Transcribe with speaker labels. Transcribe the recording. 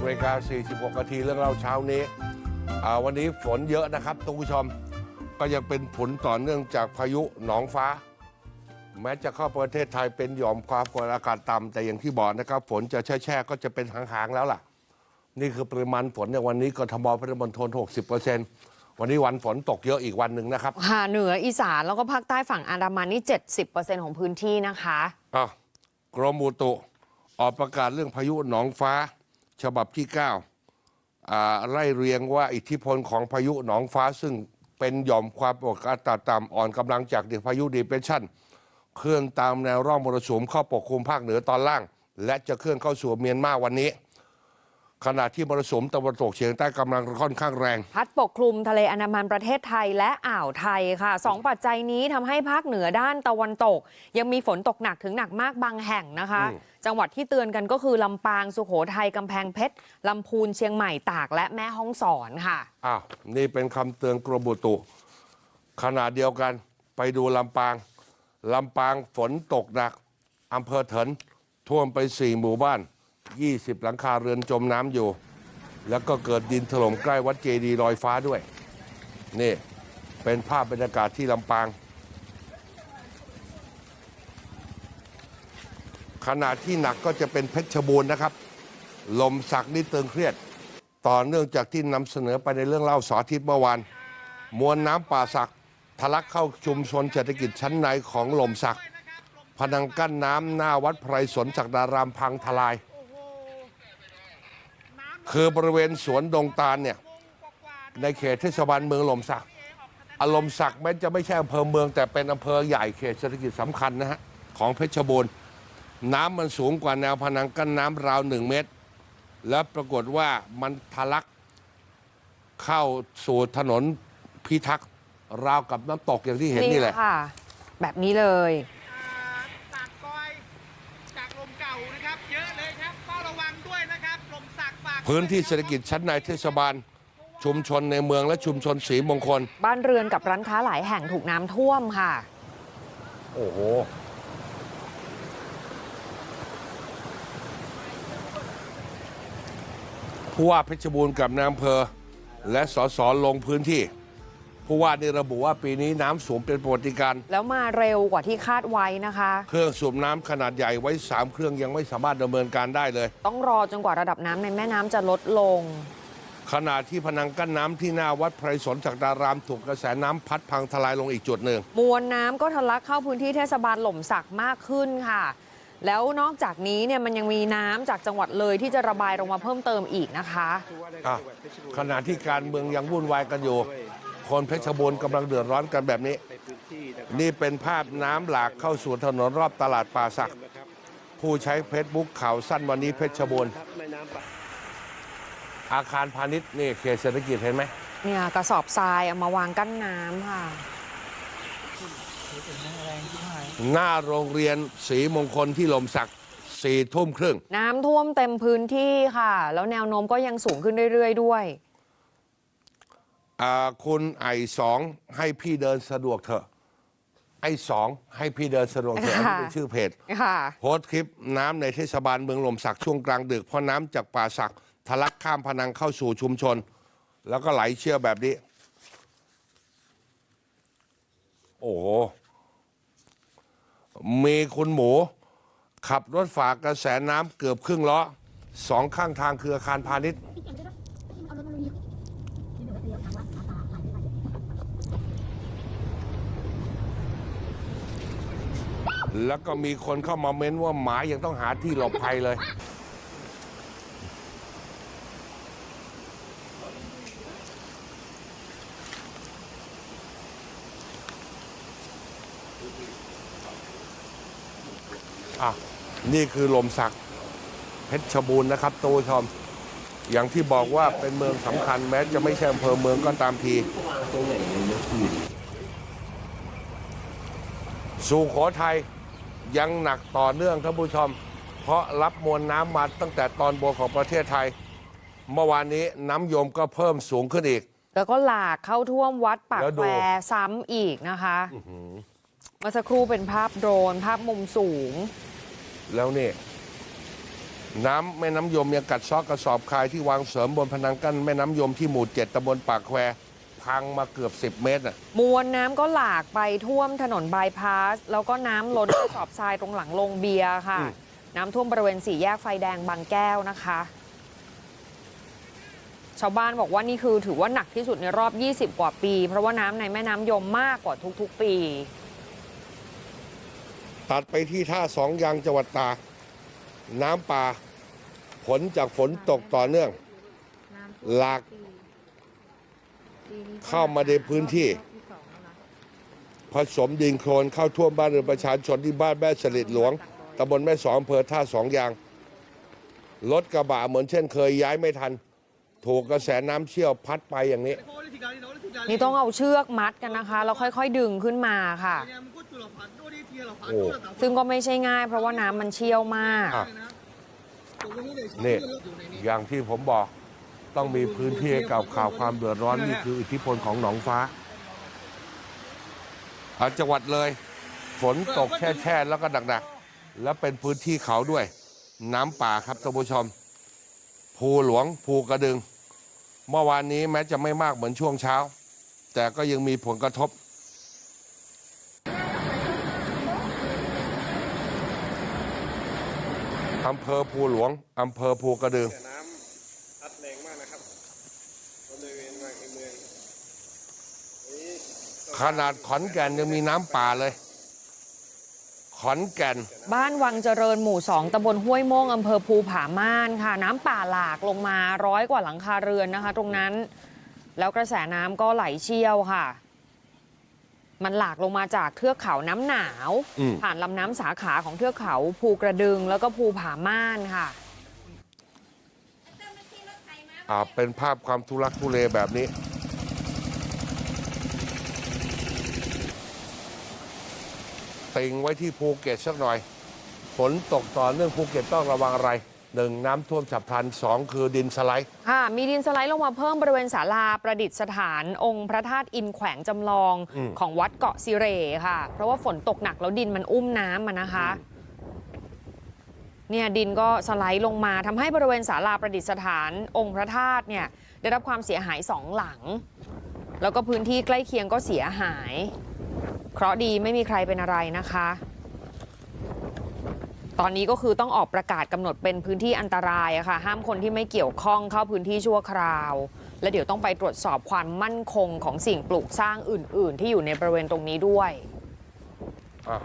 Speaker 1: 10นาฬิกา46นาทีเรื่องเล่าเช้านี้อ่าวันนี้ฝนเยอะนะครับท่านผู้ชมก็ยังเป็นผลต่อเนื่องจากพายุหนองฟ้า แม้จะเข้าประเทศไทยเป็นหย่อมความกดอากาศต่ำแต่อย่างที่บอกนะครับ ฝนจะแช่ๆก็จะเป็นหางๆแล้วล่ะ นี่คือปริมาณฝนในวันนี้กทมปริมณฑล60%วันนี้วันฝนตกเยอะอีกวันหนึ่งนะครับ
Speaker 2: ค่ะเหนืออีสานแล้วก็ภาคใต้ฝั่งอันดามันนี่ 70%ของพื้นที่นะคะ
Speaker 1: อะกรมอุตุออกประกาศเรื่องพายุหนองฟ้า ฉบับที่9อ่าไล่เรียงว่าอิทธิพลของพายุหนองฟ้าซึ่งเป็นหย่อมความกดอากาศต่ำอ่อนกำลังจากเดพายุดีเพนชั่น เคลื่อนตามแนวร่องมรสุมเข้าปกคลุมภาคเหนือตอนล่าง และจะเคลื่อนเข้าสู่เมียนมาวันนี้ ขณะที่มรสุมตะวันตกเฉียงใต้กำลังค่อนข้างแรง
Speaker 2: พัดปกคลุมทะเลอันดามันประเทศไทยและอ่าวไทยค่ะสองปัจจัยนี้ทำให้ภาคเหนือด้านตะวันตก ยังมีฝนตกหนักถึงหนักมากบางแห่งนะคะ
Speaker 1: อืม
Speaker 2: จังหวัดที่เตือนกันก็คือลำปางสุโขทัยกำแพงเพชรลำพูนเชียงใหม่ตากและแม่ฮ่องสอนค่ะ
Speaker 1: อ้าวนี่เป็นคำเตือนกรมอุตุ ขณะเดียวกันไปดูลำปางลำปางฝนตกหนักอำเภอเถินท่วมไปสี่หมู่บ้าน 20 หลังคาเรือนจมน้ำอยู่ แล้วก็เกิดดินถล่มใกล้วัดเจดีลอยฟ้าด้วย นี่เป็นภาพบรรยากาศที่ลำปางขณะที่หนักก็จะเป็นเพชรบูรณ์นะครับ ลมสักนี่ตึงเครียด ต่อเนื่องจากที่นำเสนอไปในเรื่องเล่าสาร์อาทิตเมื่อวาน มวลน้ำป่าสักทะลักเข้าชุมชนเศรษฐกิจชั้นในของลมสักพนังกั้นน้ำหน้าวัดไพรสนศักดารามพังทลาย คือบริเวณสวนดงตาลเนี่ยในเขตเทศบาลเมืองลมสักอารมณ์สักด์แม้จะไม่ใช่อำเภอเมือง แต่เป็นอำเภอใหญ่เขตเศรษฐกิจสำคัญนะฮะของเพชรบูรณ์น้ำมันสูงกว่าแนวพนังกั้นน้ำราวหนึ่งเมตร แล้วปรากฏว่ามันทะลักเข้าสู่ถนนพิทักษ์ราวกับน้ำตกอย่างที่เห็นนี่แหละ
Speaker 2: ค่ะแบบนี้เลย
Speaker 1: พื้นที่เศรษฐกิจชั้นในเทศบาล ชุมชนในเมืองและชุมชนสีมงคล
Speaker 2: บ้านเรือนกับร้านค้าหลายแห่งถูกน้ำท่วมค่ะ
Speaker 1: โอ้โห ผู้ว่าเพชรบูรณ์กับนายอำเภอ และสสลงพื้นที่ ผู้ว่านี่ระบุว่าปีนี้น้ำสูงเป็นประวัติการณ์
Speaker 2: แล้วมาเร็วกว่าที่คาดไว้นะคะ
Speaker 1: เครื่องสูบน้ำขนาดใหญ่ไว้ 3 เครื่องยังไม่สามารถดำเนินการได้เลย
Speaker 2: ต้องรอจนกว่าระดับน้ำในแม่น้ำจะลดลง
Speaker 1: ขณะที่พนังกั้นน้ำที่หน้าวัดไพรสนศักดารามถูกกระแสน้ำพัดพังทลายลงอีกจุดหนึ่ง
Speaker 2: มวลน้ำก็ทะลักเข้าพื้นที่เทศบาลหล่มสักมากขึ้นค่ะ แล้วนอกจากนี้เนี่ยมันยังมีน้ำจากจังหวัดเลยที่จะระบายลงมาเพิ่มเติมอีกนะคะ
Speaker 1: อะขณะที่การเมืองยังวุ่นวายกันอยู่ คนเพชรบูรณ์กำลังเดือดร้อนกันแบบนี้ นี่เป็นภาพน้ำหลากเข้าสู่ถนนรอบตลาดป่าสัก ผู้ใช้เฟซบุ๊กข่าวสั้นวันนี้เพชรบูรณ์อาคารพาณิชย์นี่เขตเศรษฐกิจเห็นไหม
Speaker 2: เนี่ยกระสอบทรายเอามาวางกั้นน้ำค่ะ
Speaker 1: หน้าโรงเรียนศรีมงคลที่หลมสักสี่ทุ่มครึ่ง
Speaker 2: น้ำท่วมเต็มพื้นที่ค่ะ แล้วแนวโน้มก็ยังสูงขึ้นเรื่อย ๆ ด้วย
Speaker 1: อ่า คุณไอสองให้พี่เดินสะดวกเถอะ ไอสองให้พี่เดินสะดวกเถอะอันนี้เป็นชื่อเพจ
Speaker 2: ค่ะ
Speaker 1: โพสต์คลิปน้ำในเทศบาลเมืองหล่มสักช่วงกลางดึกเพราะน้ำจากป่าสักทะลักข้ามพนังเข้าสู่ชุมชน แล้วก็ไหลเชี่ยวแบบนี้ โอ้โหมีคุณหมู ขับรถฝากกระแสน้ำเกือบครึ่งล้อสองข้างทางคืออาคารพาณิชย์ แล้วก็มีคนเข้ามาเม้นว่าหมายังต้องหาที่หลบภัยเลย อะ นี่คือลมสักเพชรบูรณ์นะครับตัวชม อย่างที่บอกว่าเป็นเมืองสำคัญแม้จะไม่ใช่อำเภอเมืองก็ตามที สุโขทัย ยังหนักต่อเนื่องท่านผู้ชม เพราะรับมวลน้ำมาตั้งแต่ตอนบนของประเทศไทย เมื่อวานนี้น้ำยมก็เพิ่มสูงขึ้นอีก
Speaker 2: แล้วก็หลากเข้าท่วมวัดปาก
Speaker 1: แล้วดู
Speaker 2: แควซ้ำอีกนะคะเมื่อสักครู่เป็นภาพโดรน ภาพมุมสูง
Speaker 1: แล้วนี่ น้ำแม่น้ำยมยังกัดเซอกกระสอบคายที่วางเสริมบนพนังกั้นแม่น้ำยมที่หมู่เจ็ดตำบลปากแคว พังมาเกือบ 10 เมตรน่ะ
Speaker 2: มวลน้ำก็หลากไปท่วมถนนบายพาส แล้วก็น้ำล้น กระสอบทรายตรงหลังโรงเบียร์ค่ะ
Speaker 1: อืม
Speaker 2: น้ำท่วมบริเวณสี่แยกไฟแดงบางแก้วนะคะ ชาวบ้านบอกว่านี่คือถือว่าหนักที่สุดในรอบ 20 กว่าปี เพราะว่าน้ำในแม่น้ำยมมากกว่าทุกๆ ปี
Speaker 1: ตัดไปที่ท่าสองยางจังหวัดตากน้ำป่า ผลจากฝนตกต่อเนื่อง หลาก เข้ามาในพื้นที่ ผสมดินโคลนเข้าท่วมบ้านเรือนประชาชนที่บ้านแม่สลิดหลวงตำบลแม่สองอำเภอท่าสองยางรถกระบะเหมือนเช่นเคยย้ายไม่ทัน ถูกกระแสน้ำเชี่ยวพัดไปอย่างนี้
Speaker 2: นี่ต้องเอาเชือกมัดกันนะคะ แล้วค่อยๆดึงขึ้นมาค่ะ
Speaker 1: โอ้
Speaker 2: ซึ่งก็ไม่ใช่ง่าย เพราะว่าน้ำมันเชี่ยวมาก
Speaker 1: อะ นี่ อย่างที่ผมบอก ต้องมีพื้นที่ให้กับข่าวความเดือดร้อนนี่คืออิทธิพลของหนองฟ้าอะจังหวัดเลย ฝนตกแช่ๆแล้วก็หนักๆ แล้วเป็นพื้นที่เขาด้วย น้ำป่าครับท่านผู้ชม ภูหลวงภูกระดึง เมื่อวานนี้แม้จะไม่มากเหมือนช่วงเช้า แต่ก็ยังมีผลกระทบอำเภอภูหลวงอำเภอภูกระดึง
Speaker 3: น้ำพัดแรงมากนะครับบริเวณในเมืองนี้
Speaker 1: ขนาดขอนแก่นยังมีน้ำป่าเลย ขอนแก่น
Speaker 2: บ้านวังเจริญหมู่สองตำบลห้วยโม่งอำเภอภูผาม่านค่ะ น้ำป่าหลากลงมาร้อยกว่าหลังคาเรือนนะคะ ตรงนั้น แล้วกระแสน้ำก็ไหลเชี่ยวค่ะ มันหลากลงมาจากเทือกเขาน้ำหนาว
Speaker 1: อืม
Speaker 2: ผ่านลำน้ำสาขาของเทือกเขา ภูกระดึงแล้วก็ภูผาม่านค่ะ
Speaker 1: อ่าเป็นภาพความทุลักทุเลแบบนี้ ติงไว้ที่ภูเก็ตสักหน่อย ฝนตกต่อเนื่องภูเก็ตต้องระวังอะไรหนึ่งน้ำท่วมฉับพลันสองคือดินสไลด์
Speaker 2: ค่ะมีดินสไลด์ลงมาเพิ่มบริเวณศาลาประดิษฐานองค์พระธาตุอินแขวงจำลอง
Speaker 1: อืม
Speaker 2: ของวัดเกาะสิเรค่ะ เพราะว่าฝนตกหนักแล้วดินมันอุ้มน้ำมานะคะเนี่ยดินก็สไลด์ลงมาทำให้บริเวณศาลาประดิษฐานองค์พระธาตุเนี่ยได้รับความเสียหายสองหลัง แล้วก็พื้นที่ใกล้เคียงก็เสียหาย เคราะห์ดีไม่มีใครเป็นอะไรนะคะ ตอนนี้ก็คือต้องออกประกาศกำหนดเป็นพื้นที่อันตรายอะค่ะ ห้ามคนที่ไม่เกี่ยวข้องเข้าพื้นที่ชั่วคราว และเดี๋ยวต้องไปตรวจสอบความมั่นคงของสิ่งปลูกสร้างอื่น ๆ ที่อยู่ในบริเวณตรงนี้ด้วย
Speaker 1: อะ